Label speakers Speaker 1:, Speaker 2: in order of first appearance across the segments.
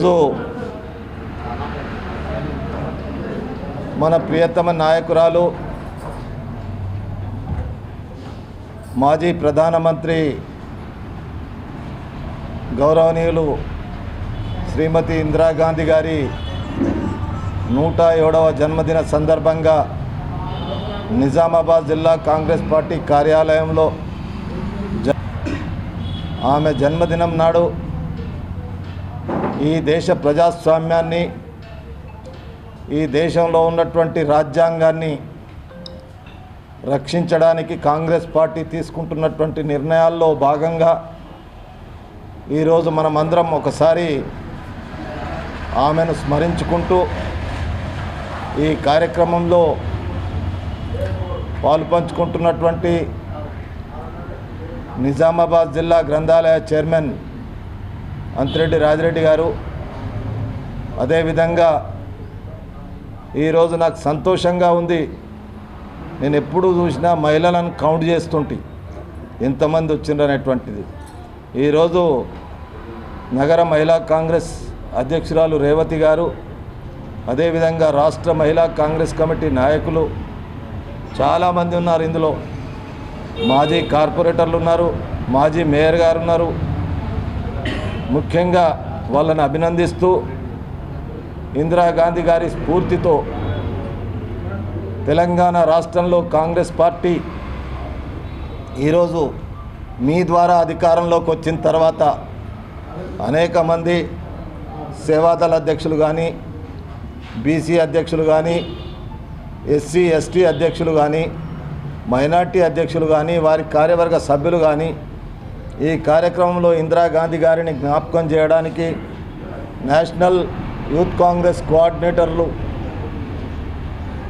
Speaker 1: ఈరోజు మన ప్రియతమ నాయకురాలు మాజీ ప్రధానమంత్రి గౌరవనీయులు శ్రీమతి ఇందిరాగాంధీ గారి నూట ఏడవ జన్మదిన సందర్భంగా నిజామాబాద్ జిల్లా కాంగ్రెస్ పార్టీ కార్యాలయంలో ఆమె జన్మదినం నాడు ఈ దేశ ప్రజాస్వామ్యాన్ని ఈ దేశంలో ఉన్నటువంటి రాజ్యాంగాన్ని రక్షించడానికి కాంగ్రెస్ పార్టీ తీసుకుంటున్నటువంటి నిర్ణయాల్లో భాగంగా ఈరోజు మనమందరం ఒకసారి ఆమెను స్మరించుకుంటూ ఈ కార్యక్రమంలో పాలుపంచుకుంటున్నటువంటి నిజామాబాద్ జిల్లా గ్రంథాలయ చైర్మన్ అంతిరెడ్డి రాజిరెడ్డి గారు. అదేవిధంగా ఈరోజు నాకు సంతోషంగా ఉంది. నేను ఎప్పుడు చూసినా మహిళలను కౌంట్ చేస్తుంటే. ఎంతమంది వచ్చిండ్రనేటువంటిది ఈరోజు నగర మహిళా కాంగ్రెస్ అధ్యక్షురాలు రేవతి గారు అదేవిధంగా రాష్ట్ర మహిళా కాంగ్రెస్ కమిటీ నాయకులు చాలామంది ఉన్నారు ఇందులో. మాజీ కార్పొరేటర్లు ఉన్నారు మాజీ మేయర్ గారు ఉన్నారు. ముఖ్యంగా వాళ్ళని అభినందిస్తూ ఇందిరాగాంధీ గారి స్ఫూర్తితో తెలంగాణ రాష్ట్రంలో కాంగ్రెస్ పార్టీ ఈరోజు మీ ద్వారా అధికారంలోకి వచ్చిన తర్వాత అనేక మంది సేవాదళ అధ్యక్షులు కానీ బీసీ అధ్యక్షులు కానీ ఎస్సీ ఎస్టీ అధ్యక్షులు కానీ మైనార్టీ అధ్యక్షులు కానీ వారి కార్యవర్గ సభ్యులు కానీ ఈ కార్యక్రమంలో ఇందిరాగాంధీ గారిని జ్ఞాపకం చేయడానికి నేషనల్ యూత్ కాంగ్రెస్ కోఆర్డినేటర్లు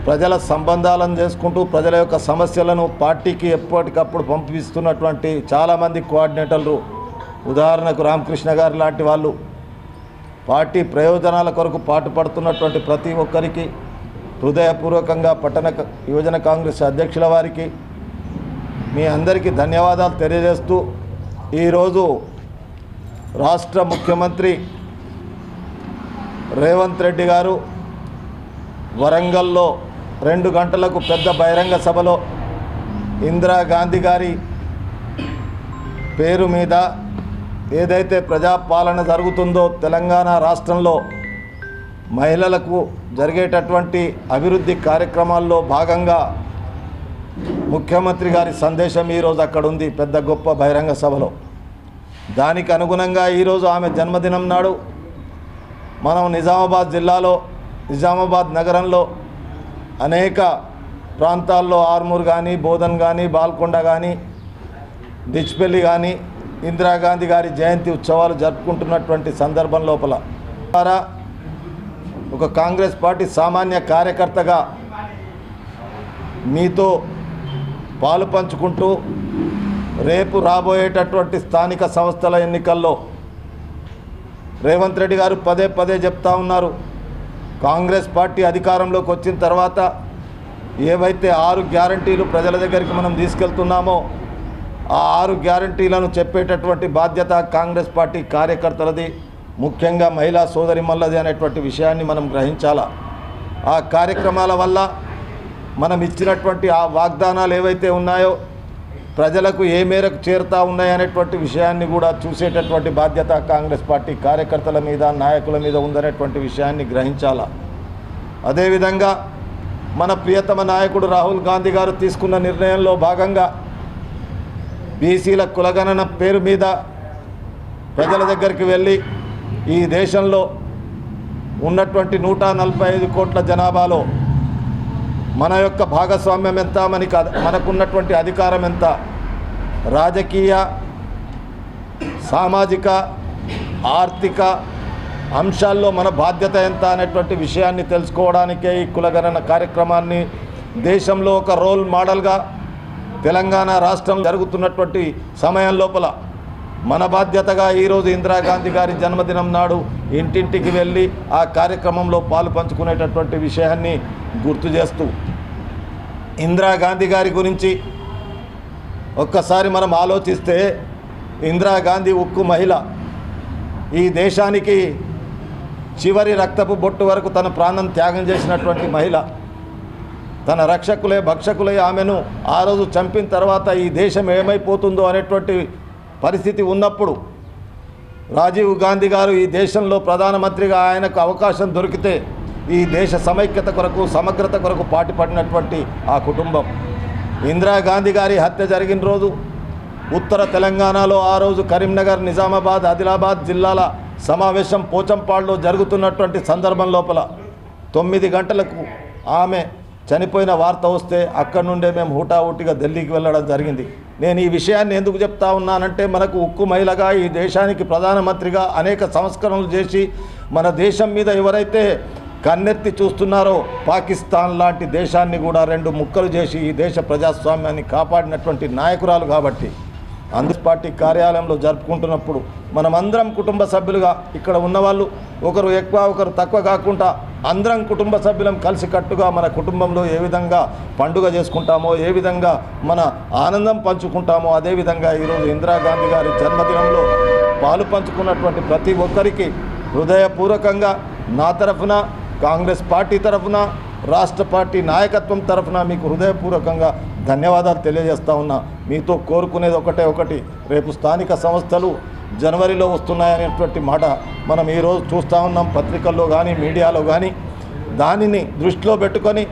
Speaker 1: ప్రజల సంబంధాలను చేసుకుంటూ ప్రజల యొక్క సమస్యలను పార్టీకి ఎప్పటికప్పుడు పంపిస్తున్నటువంటి చాలామంది కోఆర్డినేటర్లు. ఉదాహరణకు రామకృష్ణ గారు లాంటి వాళ్ళు. పార్టీ ప్రయోజనాల కొరకు పాటుపడుతున్నటువంటి ప్రతి ఒక్కరికి హృదయపూర్వకంగా పట్టణ యువజన కాంగ్రెస్ అధ్యక్షుల వారికి మీ అందరికీ ధన్యవాదాలు తెలియజేస్తూ ఈరోజు రాష్ట్ర ముఖ్యమంత్రి రేవంత్ రెడ్డి గారు వరంగల్లో రెండు గంటలకు పెద్ద బహిరంగ సభలో ఇందిరాగాంధీ గారి పేరు మీద ఏదైతే ప్రజాపాలన జరుగుతుందో తెలంగాణ రాష్ట్రంలో మహిళలకు జరిగేటటువంటి అభివృద్ధి కార్యక్రమాల్లో భాగంగా ముఖ్యమంత్రి గారి సందేశం ఈరోజు అక్కడ ఉంది పెద్ద గొప్ప బహిరంగ సభలో. దానికి అనుగుణంగా ఈరోజు ఆమె జన్మదినం నాడు మనం నిజామాబాద్ జిల్లాలో నిజామాబాద్ నగరంలో అనేక ప్రాంతాల్లో ఆర్మూర్ కానీ బోధన్ కానీ బాల్కొండ కానీ దిచ్పల్లి కానీ ఇందిరాగాంధీ గారి జయంతి ఉత్సవాలు జరుపుకుంటున్నటువంటి సందర్భం లోపల. ద్వారా ఒక కాంగ్రెస్ పార్టీ సామాన్య కార్యకర్తగా మీతో పాలు పంచుకుంటూ రేపు రాబోయేటటువంటి స్థానిక సంస్థల ఎన్నికల్లో రేవంత్ రెడ్డి గారు పదే పదే చెప్తా ఉన్నారు. కాంగ్రెస్ పార్టీ అధికారంలోకి వచ్చిన తర్వాత ఏవైతే ఆరు గ్యారంటీలు ప్రజల దగ్గరికి మనం తీసుకెళ్తున్నామో ఆ ఆరు గ్యారంటీలను చెప్పేటటువంటి బాధ్యత కాంగ్రెస్ పార్టీ కార్యకర్తలది ముఖ్యంగా మహిళా సోదరిమల్లది అనేటువంటి విషయాన్ని మనం గ్రహించాలా? ఆ కార్యక్రమాల వల్ల మనం ఇచ్చినటువంటి ఆ వాగ్దానాలు ఏవైతే ఉన్నాయో ప్రజలకు ఏ మేరకు చేరుతా ఉన్నాయనేటువంటి విషయాన్ని కూడా చూసేటటువంటి బాధ్యత కాంగ్రెస్ పార్టీ కార్యకర్తల మీద నాయకుల మీద ఉందనేటువంటి విషయాన్ని గ్రహించాలా? అదేవిధంగా మన ప్రియతమ నాయకుడు రాహుల్ గాంధీ గారు తీసుకున్న నిర్ణయంలో భాగంగా బీసీల కులగణన పేరు మీద ప్రజల దగ్గరికి వెళ్ళి ఈ దేశంలో ఉన్నటువంటి నూట నలభై ఐదు కోట్ల జనాభాలో మన యొక్క భాగస్వామ్యం ఎంత మనకి మనకున్నటువంటి అధికారం ఎంత? రాజకీయ సామాజిక ఆర్థిక అంశాల్లో మన బాధ్యత ఎంత అనేటువంటి విషయాన్ని తెలుసుకోవడానికే ఈ కులగణన కార్యక్రమాన్ని దేశంలో ఒక రోల్ మోడల్గా తెలంగాణ రాష్ట్రం జరుగుతున్నటువంటి సమయం లోపల మన బాధ్యతగా ఈరోజు ఇందిరాగాంధీ గారి జన్మదినం నాడు ఇంటింటికి వెళ్ళి ఆ కార్యక్రమంలో పాలు పంచుకునేటటువంటి విషయాన్ని గుర్తు చేస్తూ ఇందిరాగాంధీ గారి గురించి ఒక్కసారి మనం ఆలోచిస్తే ఇందిరాగాంధీ ఉక్కు మహిళ ఈ దేశానికి చివరి రక్తపు బొట్టు వరకు తన ప్రాణం త్యాగం చేసినటువంటి మహిళ. తన రక్షకులే భక్షకులే ఆమెను ఆ రోజు చంపిన తర్వాత ఈ దేశం ఏమైపోతుందో అనేటువంటి పరిస్థితి ఉన్నప్పుడు రాజీవ్ గాంధీ గారు ఈ దేశంలో ప్రధానమంత్రిగా ఆయనకు అవకాశం దొరికితే ఈ దేశ సమైక్యత కొరకు సమగ్రత కొరకు పాటుపడినటువంటి ఆ కుటుంబం. ఇందిరాగాంధీ గారి హత్య జరిగిన రోజు ఉత్తర తెలంగాణలో ఆ రోజు కరీంనగర్ నిజామాబాద్ ఆదిలాబాద్ జిల్లాల సమావేశం పోచంపాడులో జరుగుతున్నటువంటి సందర్భం లోపల తొమ్మిది గంటలకు ఆమె చనిపోయిన వార్త వస్తే అక్కడి నుండే మేము హుటాహుటిగా ఢిల్లీకి వెళ్ళడం జరిగింది. నేను ఈ విషయాన్ని ఎందుకు చెప్తా ఉన్నానంటే మనకు ఉక్కు మహిళగా ఈ దేశానికి ప్రధానమంత్రిగా అనేక సంస్కరణలు చేసి మన దేశం మీద ఎవరైతే కన్నెత్తి చూస్తున్నారో పాకిస్తాన్ లాంటి దేశాన్ని కూడా రెండు ముక్కలు చేసి ఈ దేశ ప్రజాస్వామ్యాన్ని కాపాడినటువంటి నాయకురాలు కాబట్టి కాంగ్రెస్ పార్టీ కార్యాలయంలో జరుపుకుంటున్నప్పుడు మనమందరం కుటుంబ సభ్యులుగా ఇక్కడ ఉన్నవాళ్ళు ఒకరు ఎక్కువ ఒకరు తక్కువ కాకుండా అందరం కుటుంబ సభ్యులం కలిసి కట్టుగా మన కుటుంబంలో ఏ విధంగా పండుగ చేసుకుంటామో ఏ విధంగా మన ఆనందం పంచుకుంటామో అదేవిధంగా ఈరోజు ఇందిరాగాంధీ గారి జన్మదినంలో పాలు పంచుకున్నటువంటి ప్రతి ఒక్కరికి హృదయపూర్వకంగా నా తరఫున కాంగ్రెస్ పార్టీ తరఫున రాష్ట్ర పార్టీ నాయకత్వం తరఫున మీకు హృదయపూర్వకంగా ధన్యవాదాలు తెలియజేస్తా ఉన్నా. మీతో కోరుకునేది ఒకటే ఒకటి. రేపు స్థానిక సంస్థలు జనవరిలో వస్తున్నాయనేటువంటి మాట మనం ఈరోజు చూస్తూ ఉన్నాం పత్రికల్లో కానీ మీడియాలో కానీ దానిని దృష్టిలో పెట్టుకొని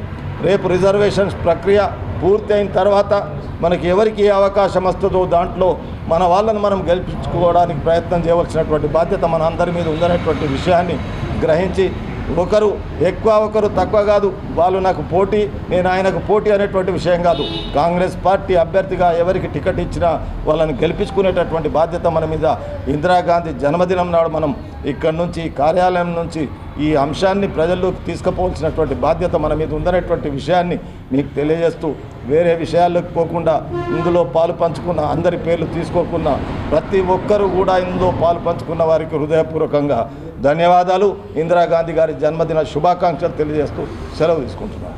Speaker 1: రేపు రిజర్వేషన్స్ ప్రక్రియ పూర్తి అయిన తర్వాత మనకి ఎవరికి ఏ అవకాశం వస్తుందో దాంట్లో మన వాళ్ళని మనం గెలిపించుకోవడానికి ప్రయత్నం చేయవలసినటువంటి బాధ్యత మన అందరి మీద ఉందనేటువంటి విషయాన్ని గ్రహించి ఒకరు ఎక్కువ ఒకరు తక్కువ కాదు. వాళ్ళు నాకు పోటీ నేను ఆయనకు పోటీ అనేటువంటి విషయం కాదు. కాంగ్రెస్ పార్టీ అభ్యర్థిగా ఎవరికి టికెట్ ఇచ్చినా వాళ్ళని గెలిపించుకునేటటువంటి బాధ్యత మన మీద. ఇందిరాగాంధీ జన్మదినం నాడు మనం ఇక్కడ నుంచి కార్యాలయం నుంచి ఈ అంశాన్ని ప్రజల్లోకి తీసుకుపోవాల్సినటువంటి బాధ్యత మన మీద ఉందనేటువంటి విషయాన్ని మీకు తెలియజేస్తూ వేరే విషయాల్లోకి పోకుండా ఇందులో పాలు పంచుకున్న అందరి పేర్లు తీసుకోకుండా ప్రతి ఒక్కరూ కూడా ఇందులో పాలు పంచుకున్న వారికి హృదయపూర్వకంగా ధన్యవాదాలు. ఇందిరాగాంధీ గారి జన్మదిన శుభాకాంక్షలు తెలియజేస్తూ సెలవు తీసుకుంటున్నాను